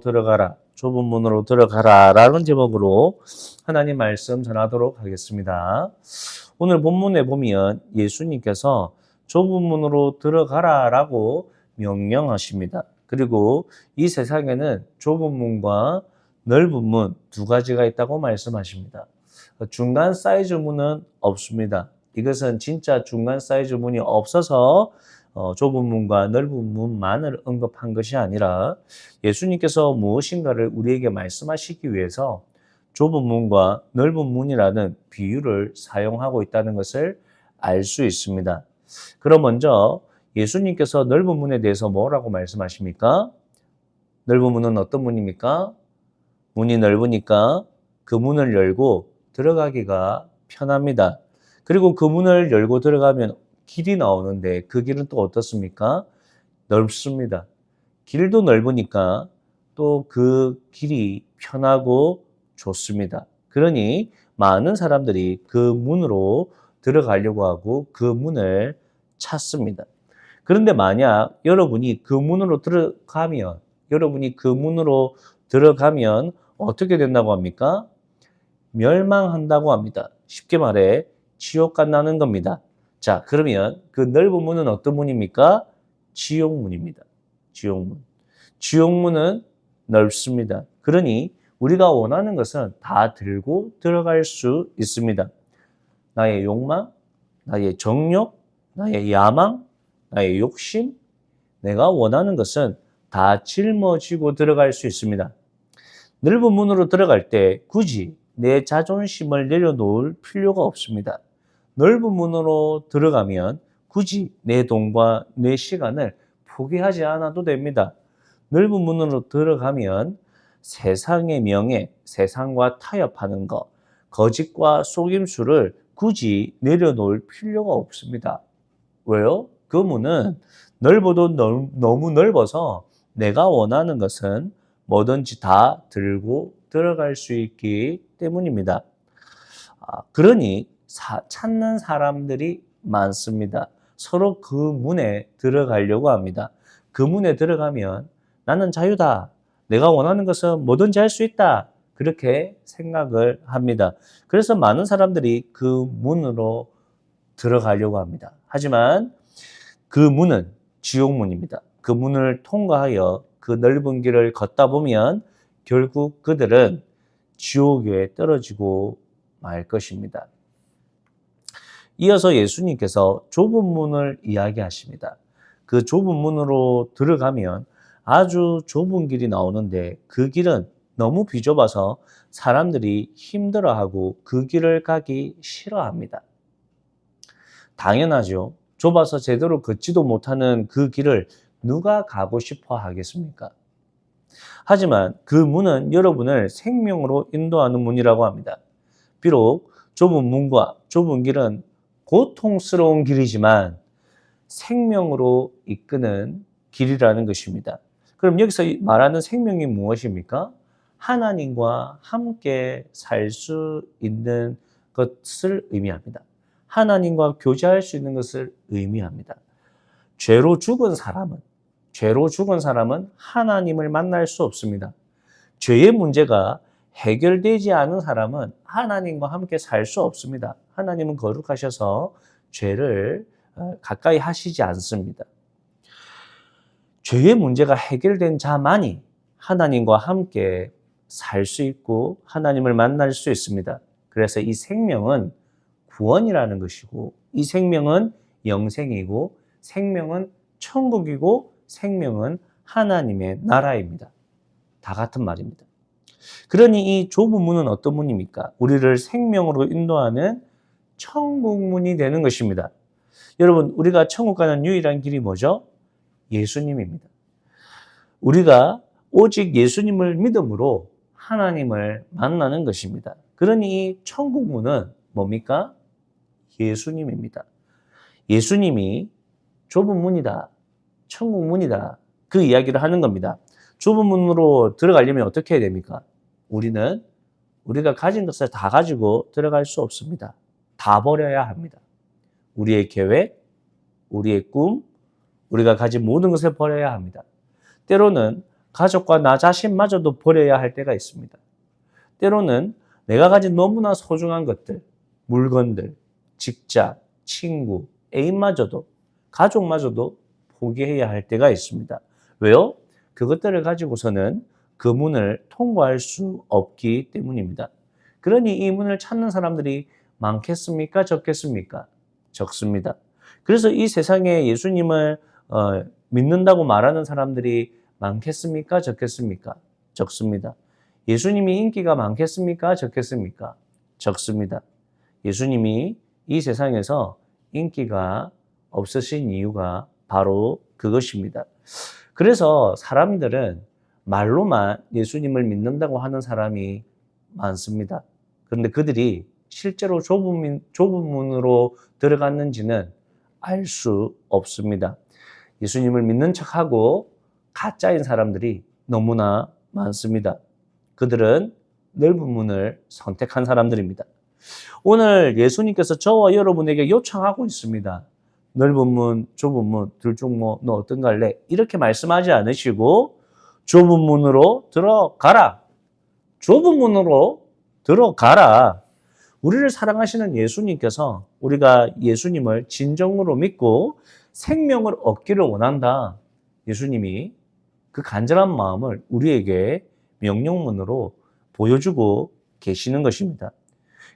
들어가라. 좁은 문으로 들어가라. 라는 제목으로 하나님 말씀 전하도록 하겠습니다. 오늘 본문에 보면 예수님께서 좁은 문으로 들어가라 라고 명령하십니다. 그리고 이 세상에는 좁은 문과 넓은 문 두 가지가 있다고 말씀하십니다. 중간 사이즈 문은 없습니다. 이것은 진짜 중간 사이즈 문이 없어서 어, 좁은 문과 넓은 문만을 언급한 것이 아니라 예수님께서 무엇인가를 우리에게 말씀하시기 위해서 좁은 문과 넓은 문이라는 비유를 사용하고 있다는 것을 알 수 있습니다. 그럼 먼저 예수님께서 넓은 문에 대해서 뭐라고 말씀하십니까? 넓은 문은 어떤 문입니까? 문이 넓으니까 그 문을 열고 들어가기가 편합니다. 그리고 그 문을 열고 들어가면 길이 나오는데 그 길은 또 어떻습니까? 넓습니다. 길도 넓으니까 또 그 길이 편하고 좋습니다. 그러니 많은 사람들이 그 문으로 들어가려고 하고 그 문을 찾습니다. 그런데 만약 여러분이 그 문으로 들어가면 여러분이 그 문으로 들어가면 어떻게 된다고 합니까? 멸망한다고 합니다. 쉽게 말해 지옥 간다는 겁니다. 자, 그러면 그 넓은 문은 어떤 문입니까? 지옥문입니다. 지옥문. 지옥문은 넓습니다. 그러니 우리가 원하는 것은 다 들고 들어갈 수 있습니다. 나의 욕망, 나의 정욕, 나의 야망, 나의 욕심, 내가 원하는 것은 다 짊어지고 들어갈 수 있습니다. 넓은 문으로 들어갈 때 굳이 내 자존심을 내려놓을 필요가 없습니다. 넓은 문으로 들어가면 굳이 내 돈과 내 시간을 포기하지 않아도 됩니다. 넓은 문으로 들어가면 세상의 명예, 세상과 타협하는 것, 거짓과 속임수를 굳이 내려놓을 필요가 없습니다. 왜요? 그 문은 넓어도 넓, 너무 넓어서 내가 원하는 것은 뭐든지 다 들고 들어갈 수 있기 때문입니다. 아, 그러니 사- 찾는 사람들이 많습니다. 서로 그 문에 들어가려고 합니다. 그 문에 들어가면 나는 자유다. 내가 원하는 것은 뭐든지 할 수 있다. 그렇게 생각을 합니다. 그래서 많은 사람들이 그 문으로 들어가려고 합니다. 하지만 그 문은 지옥문입니다. 그 문을 통과하여 그 넓은 길을 걷다 보면 결국 그들은 지옥에 떨어지고 말 것입니다. 이어서 예수님께서 좁은 문을 이야기하십니다. 그 좁은 문으로 들어가면 아주 좁은 길이 나오는데 그 길은 너무 비좁아서 사람들이 힘들어하고 그 길을 가기 싫어합니다. 당연하죠. 좁아서 제대로 걷지도 못하는 그 길을 누가 가고 싶어 하겠습니까? 하지만 그 문은 여러분을 생명으로 인도하는 문이라고 합니다. 비록 좁은 문과 좁은 길은 고통스러운 길이지만 생명으로 이끄는 길이라는 것입니다. 그럼 여기서 말하는 생명이 무엇입니까? 하나님과 함께 살 수 있는 것을 의미합니다. 하나님과 교제할 수 있는 것을 의미합니다. 죄로 죽은 사람은 죄로 죽은 사람은 하나님을 만날 수 없습니다. 죄의 문제가 해결되지 않은 사람은 하나님과 함께 살 수 없습니다. 하나님은 거룩하셔서 죄를 어, 가까이 하시지 않습니다. 죄의 문제가 해결된 자만이 하나님과 함께 살 수 있고 하나님을 만날 수 있습니다. 그래서 이 생명은 구원이라는 것이고 이 생명은 영생이고 생명은 천국이고 생명은 하나님의 나라입니다. 다 같은 말입니다. 그러니 이 좁은 문은 어떤 문입니까? 우리를 생명으로 인도하는 천국문이 되는 것입니다. 여러분, 우리가 천국 가는 유일한 길이 뭐죠? 예수님입니다. 우리가 오직 예수님을 믿음으로 하나님을 만나는 것입니다. 그러니 이 천국문은 뭡니까? 예수님입니다. 예수님이 좁은 문이다. 천국 문이다. 그 이야기를 하는 겁니다. 좁은 문으로 들어가려면 어떻게 해야 됩니까? 우리는 우리가 가진 것을 다 가지고 들어갈 수 없습니다. 다 버려야 합니다. 우리의 계획, 우리의 꿈, 우리가 가진 모든 것을 버려야 합니다. 때로는 가족과 나 자신마저도 버려야 할 때가 있습니다. 때로는 내가 가진 너무나 소중한 것들, 물건들, 직장, 친구, 애인마저도, 가족마저도 포기해야 할 때가 있습니다. 왜요? 그것들을 가지고서는 그 문을 통과할 수 없기 때문입니다. 그러니 이 문을 찾는 사람들이 많겠습니까? 적겠습니까? 적습니다. 그래서 이 세상에 예수님을 어, 믿는다고 말하는 사람들이 많겠습니까? 적겠습니까? 적습니다. 예수님이 인기가 많겠습니까? 적겠습니까? 적습니다. 예수님이 이 세상에서 인기가 없으신 이유가 바로 그것입니다. 그래서 사람들은 말로만 예수님을 믿는다고 하는 사람이 많습니다. 그런데 그들이 실제로 좁은, 좁은 문으로 들어갔는지는 알 수 없습니다. 예수님을 믿는 척하고 가짜인 사람들이 너무나 많습니다. 그들은 넓은 문을 선택한 사람들입니다. 오늘 예수님께서 저와 여러분에게 요청하고 있습니다. 넓은 문, 좁은 문, 둘 중 뭐, 너 어떤 갈래? 이렇게 말씀하지 않으시고 좁은 문으로 들어가라. 좁은 문으로 들어가라. 우리를 사랑하시는 예수님께서 우리가 예수님을 진정으로 믿고 생명을 얻기를 원한다. 예수님이 그 간절한 마음을 우리에게 명령문으로 보여주고 계시는 것입니다.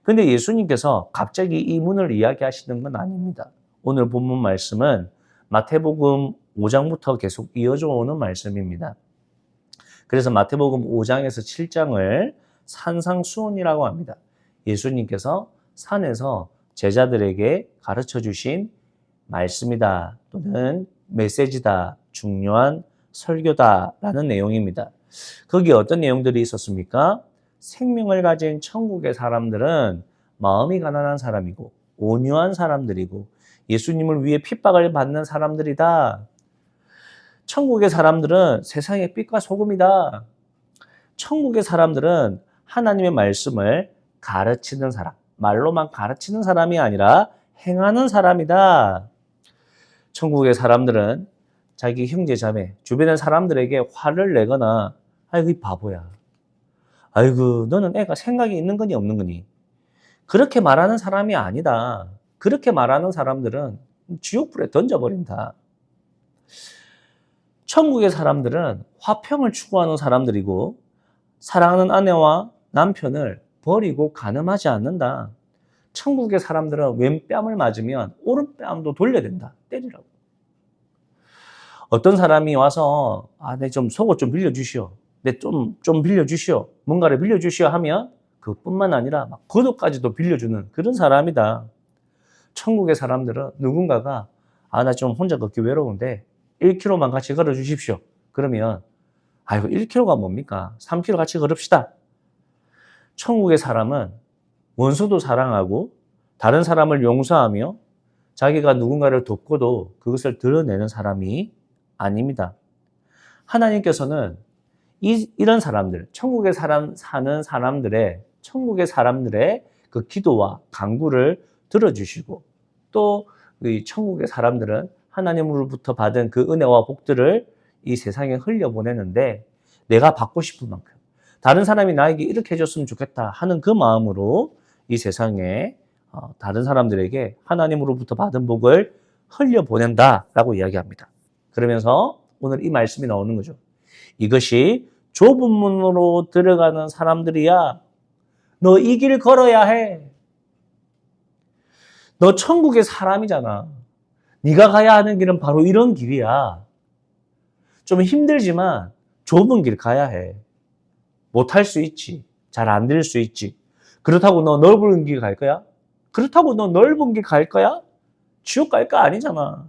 근데 예수님께서 갑자기 이 문을 이야기하시는 건 아닙니다. 오늘 본문 말씀은 마태복음 5장부터 계속 이어져 오는 말씀입니다. 그래서 마태복음 5장에서 7장을 산상수훈이라고 합니다. 예수님께서 산에서 제자들에게 가르쳐 주신 말씀이다 또는 메시지다 중요한 설교다라는 내용입니다. 거기에 어떤 내용들이 있었습니까? 생명을 가진 천국의 사람들은 마음이 가난한 사람이고 온유한 사람들이고 예수님을 위해 핍박을 받는 사람들이다. 천국의 사람들은 세상의 빛과 소금이다. 천국의 사람들은 하나님의 말씀을 가르치는 사람, 말로만 가르치는 사람이 아니라 행하는 사람이다. 천국의 사람들은 자기 형제 자매, 주변의 사람들에게 화를 내거나 아이고 이 바보야. 아이고 너는 애가 생각이 있는 거니 없는 거니. 그렇게 말하는 사람이 아니다. 그렇게 말하는 사람들은 지옥불에 던져버린다. 천국의 사람들은 화평을 추구하는 사람들이고 사랑하는 아내와 남편을 버리고 가늠하지 않는다. 천국의 사람들은 왼뺨을 맞으면 오른뺨도 돌려야 된다. 때리라고. 어떤 사람이 와서 아, 내 좀 속옷 좀 빌려주시오. 내 좀 좀 빌려주시오. 뭔가를 빌려주시오 하면 그뿐만 아니라 막 겉옷까지도 빌려주는 그런 사람이다. 천국의 사람들은 누군가가 아, 나 좀 혼자 걷기 외로운데 1km만 같이 걸어 주십시오. 그러면 아이고 1km가 뭡니까? 3km 같이 걸읍시다. 천국의 사람은 원수도 사랑하고 다른 사람을 용서하며 자기가 누군가를 돕고도 그것을 드러내는 사람이 아닙니다. 하나님께서는 이, 이런 사람들, 천국의 사람, 사는 사람들의, 천국의 사람들의 그 기도와 강구를 들어주시고 또 이 천국의 사람들은 하나님으로부터 받은 그 은혜와 복들을 이 세상에 흘려보내는데 내가 받고 싶은 만큼 다른 사람이 나에게 이렇게 해줬으면 좋겠다 하는 그 마음으로 이 세상에 어, 다른 사람들에게 하나님으로부터 받은 복을 흘려보낸다라고 이야기합니다. 그러면서 오늘 이 말씀이 나오는 거죠. 이것이 좁은 문으로 들어가는 사람들이야. 너 이 길 걸어야 해. 너 천국의 사람이잖아. 네가 가야 하는 길은 바로 이런 길이야. 좀 힘들지만 좁은 길 가야 해. 못할 수 있지. 잘 안 될 수 있지. 그렇다고 너 넓은 길 갈 거야? 그렇다고 너 넓은 길 갈 거야? 지옥 갈 거 아니잖아.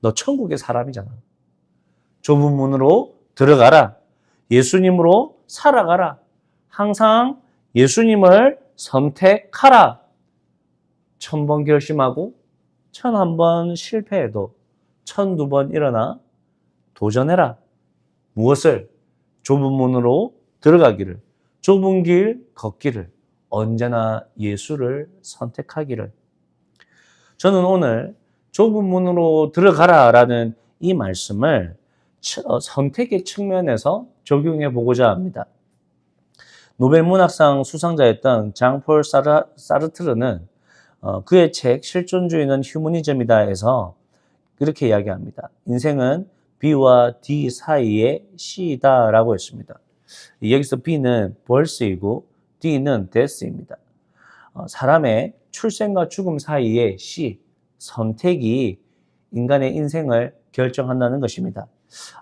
너 천국의 사람이잖아. 좁은 문으로 들어가라. 예수님으로 살아가라. 항상 예수님을 선택하라. 천 번 결심하고 천 한 번 실패해도 천 두 번 일어나 도전해라. 무엇을? 좁은 문으로 들어가기를, 좁은 길 걷기를, 언제나 예수를 선택하기를. 저는 오늘 좁은 문으로 들어가라 라는 이 말씀을 처- 어, 선택의 측면에서 적용해 보고자 합니다. 노벨 문학상 수상자였던 장폴 사르, 사르트르는 어, 그의 책 실존주의는 휴머니즘이다에서 이렇게 이야기합니다. 인생은 B와 D 사이의 C이다라고 했습니다. 여기서 B는 벌스이고 D는 데스입니다. 어, 사람의 출생과 죽음 사이의 C, 선택이 인간의 인생을 결정한다는 것입니다.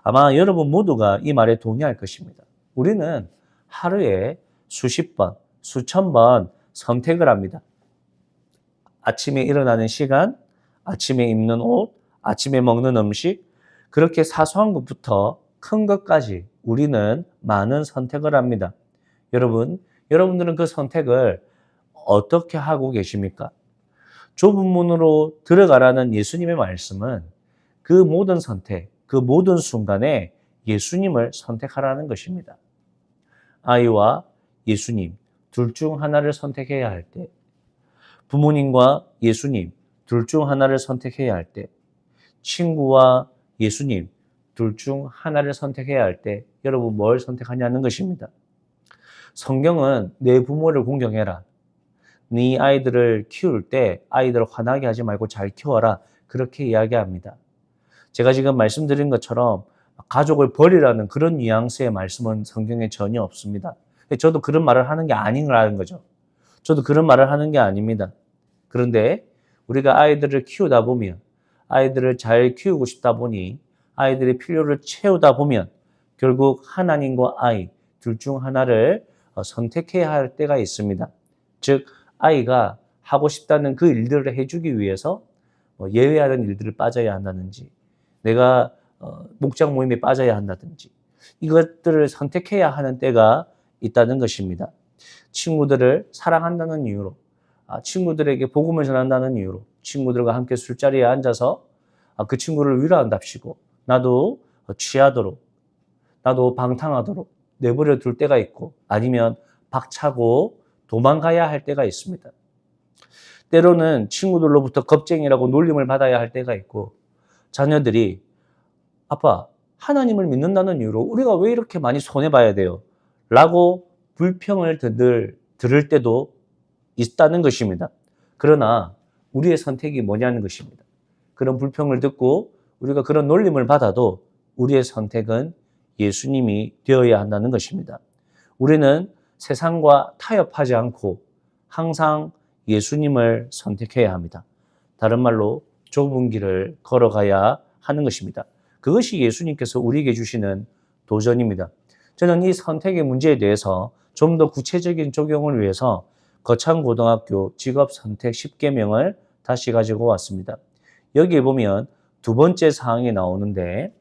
아마 여러분 모두가 이 말에 동의할 것입니다. 우리는 하루에 수십 번, 수천 번 선택을 합니다. 아침에 일어나는 시간, 아침에 입는 옷, 아침에 먹는 음식, 그렇게 사소한 것부터 큰 것까지 우리는 많은 선택을 합니다. 여러분, 여러분들은 그 선택을 어떻게 하고 계십니까? 좁은 문으로 들어가라는 예수님의 말씀은 그 모든 선택, 그 모든 순간에 예수님을 선택하라는 것입니다. 아이와 예수님, 둘 중 하나를 선택해야 할 때, 부모님과 예수님, 둘 중 하나를 선택해야 할 때, 친구와 예수님, 둘 중 하나를 선택해야 할 때, 여러분 뭘 선택하냐는 것입니다. 성경은 내 부모를 공경해라. 네 아이들을 키울 때 아이들을 화나게 하지 말고 잘 키워라. 그렇게 이야기합니다. 제가 지금 말씀드린 것처럼 가족을 버리라는 그런 뉘앙스의 말씀은 성경에 전혀 없습니다. 저도 그런 말을 하는 게 아닌라는 거죠. 저도 그런 말을 하는 게 아닙니다. 그런데 우리가 아이들을 키우다 보면 아이들을 잘 키우고 싶다 보니 아이들의 필요를 채우다 보면 결국 하나님과 아이 둘 중 하나를 어, 선택해야 할 때가 있습니다. 즉 아이가 하고 싶다는 그 일들을 해주기 위해서 뭐 예외하는 일들을 빠져야 한다든지 내가 어, 목장 모임에 빠져야 한다든지 이것들을 선택해야 하는 때가 있다는 것입니다. 친구들을 사랑한다는 이유로 아, 친구들에게 복음을 전한다는 이유로 친구들과 함께 술자리에 앉아서 아, 그 친구를 위로한답시고 나도 취하도록 나도 방탕하도록 내버려 둘 때가 있고 아니면 박차고 도망가야 할 때가 있습니다. 때로는 친구들로부터 겁쟁이라고 놀림을 받아야 할 때가 있고 자녀들이 아빠 하나님을 믿는다는 이유로 우리가 왜 이렇게 많이 손해봐야 돼요? 라고 불평을 들, 들을 때도 있다는 것입니다. 그러나 우리의 선택이 뭐냐는 것입니다. 그런 불평을 듣고 우리가 그런 놀림을 받아도 우리의 선택은 예수님이 되어야 한다는 것입니다. 우리는 세상과 타협하지 않고 항상 예수님을 선택해야 합니다. 다른 말로 좁은 길을 걸어가야 하는 것입니다. 그것이 예수님께서 우리에게 주시는 도전입니다. 저는 이 선택의 문제에 대해서 좀 더 구체적인 적용을 위해서 거창고등학교 직업선택 10개명을 다시 가지고 왔습니다. 여기에 보면 두 번째 사항이 나오는데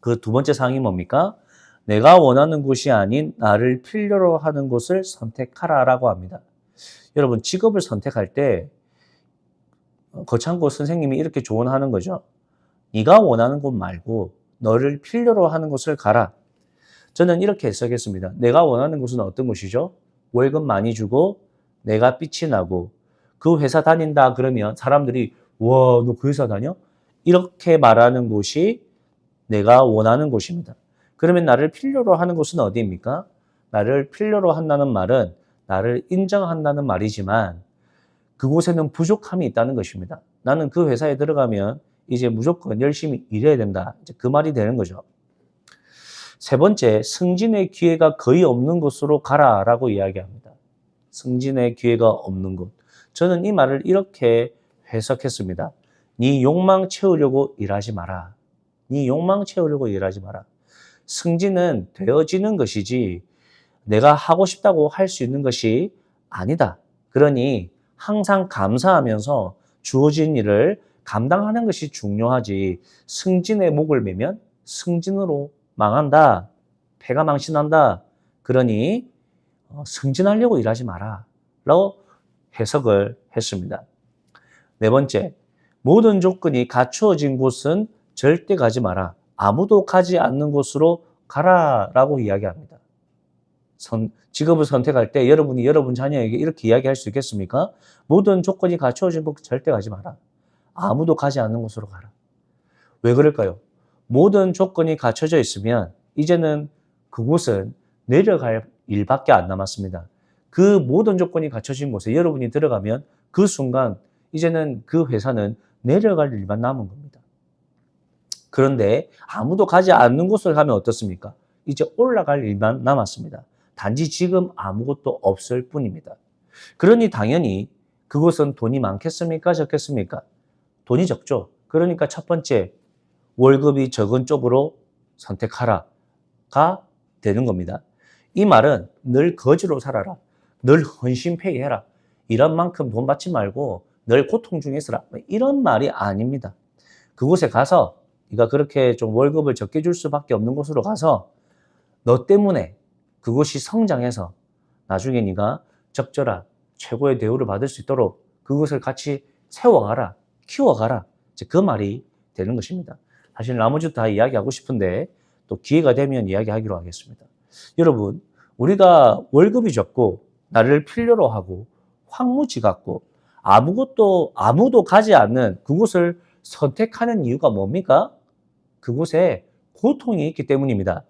그 두 번째 사항이 뭡니까? 내가 원하는 곳이 아닌 나를 필요로 하는 곳을 선택하라라고 합니다. 여러분 직업을 선택할 때 거창고 선생님이 이렇게 조언하는 거죠. 네가 원하는 곳 말고 너를 필요로 하는 곳을 가라. 저는 이렇게 해석했습니다. 내가 원하는 곳은 어떤 곳이죠? 월급 많이 주고 내가 빛이 나고 그 회사 다닌다 그러면 사람들이 와, 너 그 회사 다녀? 이렇게 말하는 곳이 내가 원하는 곳입니다. 그러면 나를 필요로 하는 곳은 어디입니까? 나를 필요로 한다는 말은 나를 인정한다는 말이지만 그곳에는 부족함이 있다는 것입니다. 나는 그 회사에 들어가면 이제 무조건 열심히 일해야 된다. 이제 그 말이 되는 거죠. 세 번째, 승진의 기회가 거의 없는 곳으로 가라 라고 이야기합니다. 승진의 기회가 없는 곳. 저는 이 말을 이렇게 해석했습니다. 네 욕망 채우려고 일하지 마라. 네 욕망 채우려고 일하지 마라. 승진은 되어지는 것이지 내가 하고 싶다고 할 수 있는 것이 아니다. 그러니 항상 감사하면서 주어진 일을 감당하는 것이 중요하지 승진의 목을 매면 승진으로 망한다. 패가 망신한다. 그러니 어, 승진하려고 일하지 마라. 라고 해석을 했습니다. 네 번째, 모든 조건이 갖추어진 곳은 절대 가지 마라. 아무도 가지 않는 곳으로 가라 라고 이야기합니다. 선, 직업을 선택할 때 여러분이 여러분 자녀에게 이렇게 이야기할 수 있겠습니까? 모든 조건이 갖추어진 곳 절대 가지 마라. 아무도 가지 않는 곳으로 가라. 왜 그럴까요? 모든 조건이 갖춰져 있으면 이제는 그곳은 내려갈 일밖에 안 남았습니다. 그 모든 조건이 갖춰진 곳에 여러분이 들어가면 그 순간 이제는 그 회사는 내려갈 일만 남은 겁니다. 그런데 아무도 가지 않는 곳을 가면 어떻습니까? 이제 올라갈 일만 남았습니다. 단지 지금 아무것도 없을 뿐입니다. 그러니 당연히 그곳은 돈이 많겠습니까? 적겠습니까? 돈이 적죠. 그러니까 첫 번째, 월급이 적은 쪽으로 선택하라가 되는 겁니다. 이 말은 늘 거지로 살아라. 늘 헌신페이 해라. 이런 만큼 돈 받지 말고 늘 고통 중에 있어라. 이런 말이 아닙니다. 그곳에 가서 네가 그렇게 좀 월급을 적게 줄 수밖에 없는 곳으로 가서 너 때문에 그곳이 성장해서 나중에 네가 적절한 최고의 대우를 받을 수 있도록 그것을 같이 세워가라, 키워가라. 이제 그 말이 되는 것입니다. 사실 나머지도 다 이야기하고 싶은데 또 기회가 되면 이야기하기로 하겠습니다. 여러분, 우리가 월급이 적고 나를 필요로 하고 황무지 같고 아무것도 아무도 가지 않는 그곳을 선택하는 이유가 뭡니까? 그곳에 고통이 있기 때문입니다.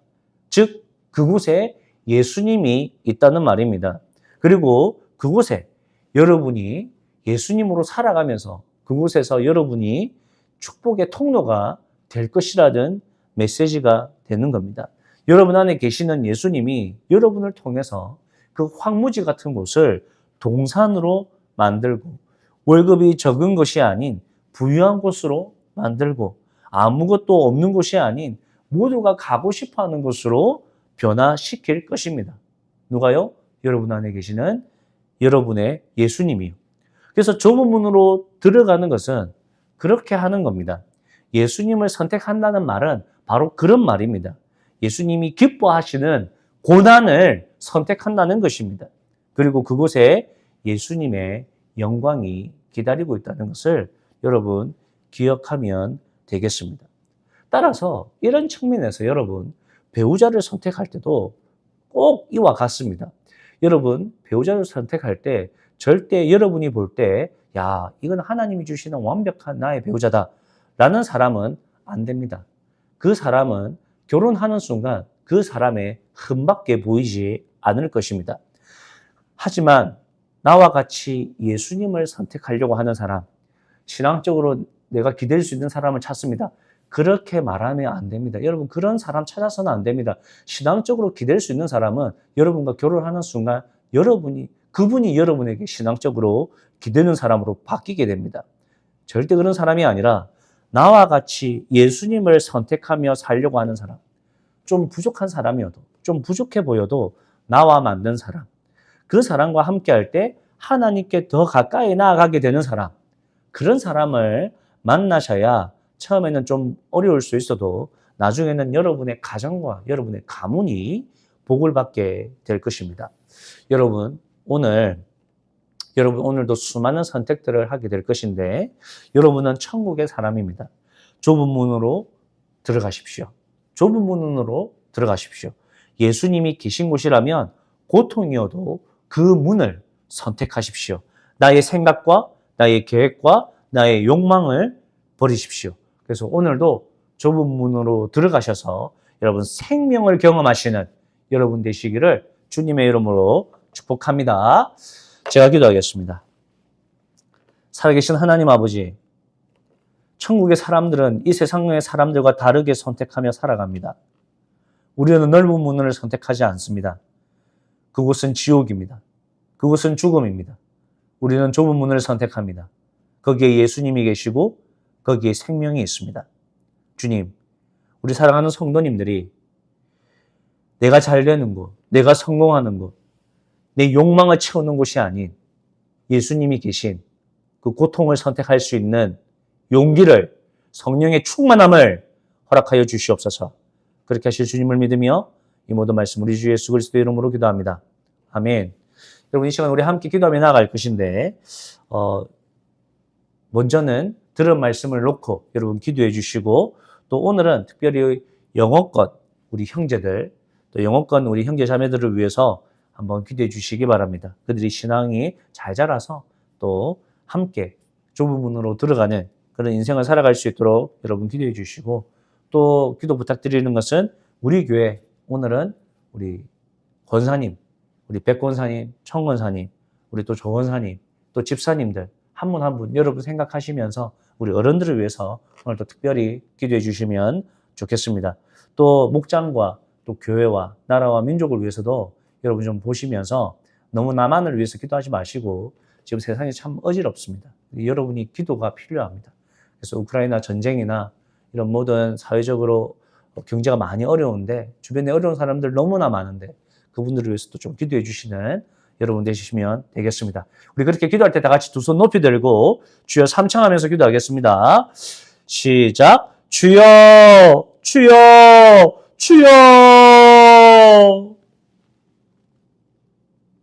즉 그곳에 예수님이 있다는 말입니다. 그리고 그곳에 여러분이 예수님으로 살아가면서 그곳에서 여러분이 축복의 통로가 될 것이라는 메시지가 되는 겁니다. 여러분 안에 계시는 예수님이 여러분을 통해서 그 황무지 같은 곳을 동산으로 만들고 월급이 적은 것이 아닌 부유한 곳으로 만들고 아무것도 없는 곳이 아닌 모두가 가고 싶어 하는 곳으로 변화시킬 것입니다. 누가요? 여러분 안에 계시는 여러분의 예수님이요. 그래서 좁은 문으로 들어가는 것은 그렇게 하는 겁니다. 예수님을 선택한다는 말은 바로 그런 말입니다. 예수님이 기뻐하시는 고난을 선택한다는 것입니다. 그리고 그곳에 예수님의 영광이 기다리고 있다는 것을 여러분 기억하면 되겠습니다. 따라서 이런 측면에서 여러분 배우자를 선택할 때도 꼭 이와 같습니다. 여러분 배우자를 선택할 때 절대 여러분이 볼 때 야, 이건 하나님이 주시는 완벽한 나의 배우자다. 라는 사람은 안 됩니다. 그 사람은 결혼하는 순간 그 사람의 흠밖에 보이지 않을 것입니다. 하지만 나와 같이 예수님을 선택하려고 하는 사람, 신앙적으로 내가 기댈 수 있는 사람을 찾습니다. 그렇게 말하면 안 됩니다. 여러분, 그런 사람 찾아서는 안 됩니다. 신앙적으로 기댈 수 있는 사람은 여러분과 결혼하는 순간 여러분이, 그분이 여러분에게 신앙적으로 기대는 사람으로 바뀌게 됩니다. 절대 그런 사람이 아니라 나와 같이 예수님을 선택하며 살려고 하는 사람, 좀 부족한 사람이어도, 좀 부족해 보여도 나와 맞는 사람, 그 사람과 함께 할 때 하나님께 더 가까이 나아가게 되는 사람, 그런 사람을 만나셔야 처음에는 좀 어려울 수 있어도 나중에는 여러분의 가정과 여러분의 가문이 복을 받게 될 것입니다. 여러분, 오늘, 여러분 오늘도 수많은 선택들을 하게 될 것인데, 여러분은 천국의 사람입니다. 좁은 문으로 들어가십시오. 좁은 문으로 들어가십시오. 예수님이 계신 곳이라면 고통이어도 그 문을 선택하십시오. 나의 생각과 나의 계획과 나의 욕망을 버리십시오. 그래서 오늘도 좁은 문으로 들어가셔서 여러분 생명을 경험하시는 여러분 되시기를 주님의 이름으로 축복합니다. 제가 기도하겠습니다. 살아계신 하나님 아버지, 천국의 사람들은 이 세상의 사람들과 다르게 선택하며 살아갑니다. 우리는 넓은 문을 선택하지 않습니다. 그곳은 지옥입니다. 그곳은 죽음입니다. 우리는 좁은 문을 선택합니다. 거기에 예수님이 계시고 거기에 생명이 있습니다. 주님, 우리 사랑하는 성도님들이 내가 잘 되는 곳, 내가 성공하는 곳, 내 욕망을 채우는 곳이 아닌 예수님이 계신 그 고통을 선택할 수 있는 용기를 성령의 충만함을 허락하여 주시옵소서. 그렇게 하실 주님을 믿으며 이 모든 말씀 우리 주 예수 그리스도 이름으로 기도합니다. 아멘. 여러분 이 시간 우리 함께 기도하며 나아갈 것인데 어, 먼저는 들은 말씀을 놓고 여러분 기도해 주시고 또 오늘은 특별히 영어권 우리 형제들 또 영어권 우리 형제 자매들을 위해서 한번 기도해 주시기 바랍니다. 그들이 신앙이 잘 자라서 또 함께 좁은 문으로 들어가는 그런 인생을 살아갈 수 있도록 여러분 기도해 주시고 또 기도 부탁드리는 것은 우리 교회 오늘은 우리 권사님, 우리 백 권사님, 청 권사님, 우리 또 조 권사님, 또 집사님들 한 분 한 분 여러분 생각하시면서 우리 어른들을 위해서 오늘 또 특별히 기도해 주시면 좋겠습니다. 또 목장과 또 교회와 나라와 민족을 위해서도 여러분 좀 보시면서 너무 나만을 위해서 기도하지 마시고 지금 세상이 참 어지럽습니다. 여러분이 기도가 필요합니다. 그래서 우크라이나 전쟁이나 이런 모든 사회적으로 경제가 많이 어려운데 주변에 어려운 사람들 너무나 많은데 그분들을 위해서도 좀 기도해 주시는 여러분 되시면 되겠습니다. 우리 그렇게 기도할 때 다 같이 두 손 높이 들고 주여 삼창하면서 시작. 주여, 주여, 주여,